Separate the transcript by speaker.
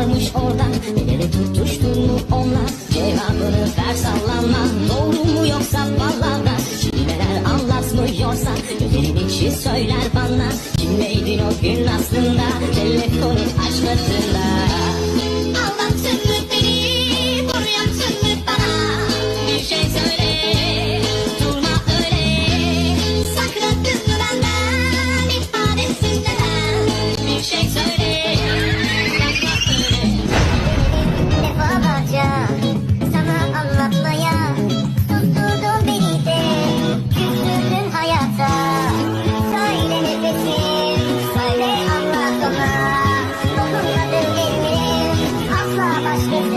Speaker 1: varmış orada El ele tutuştun mu onunla Cevabını ver sallanma. Doğru mu yoksa palavra Şiveler anlatmıyorsa Gözlerin içi söyler bana. Kim Kimleydin o gün aslında? Telefon
Speaker 2: Christ.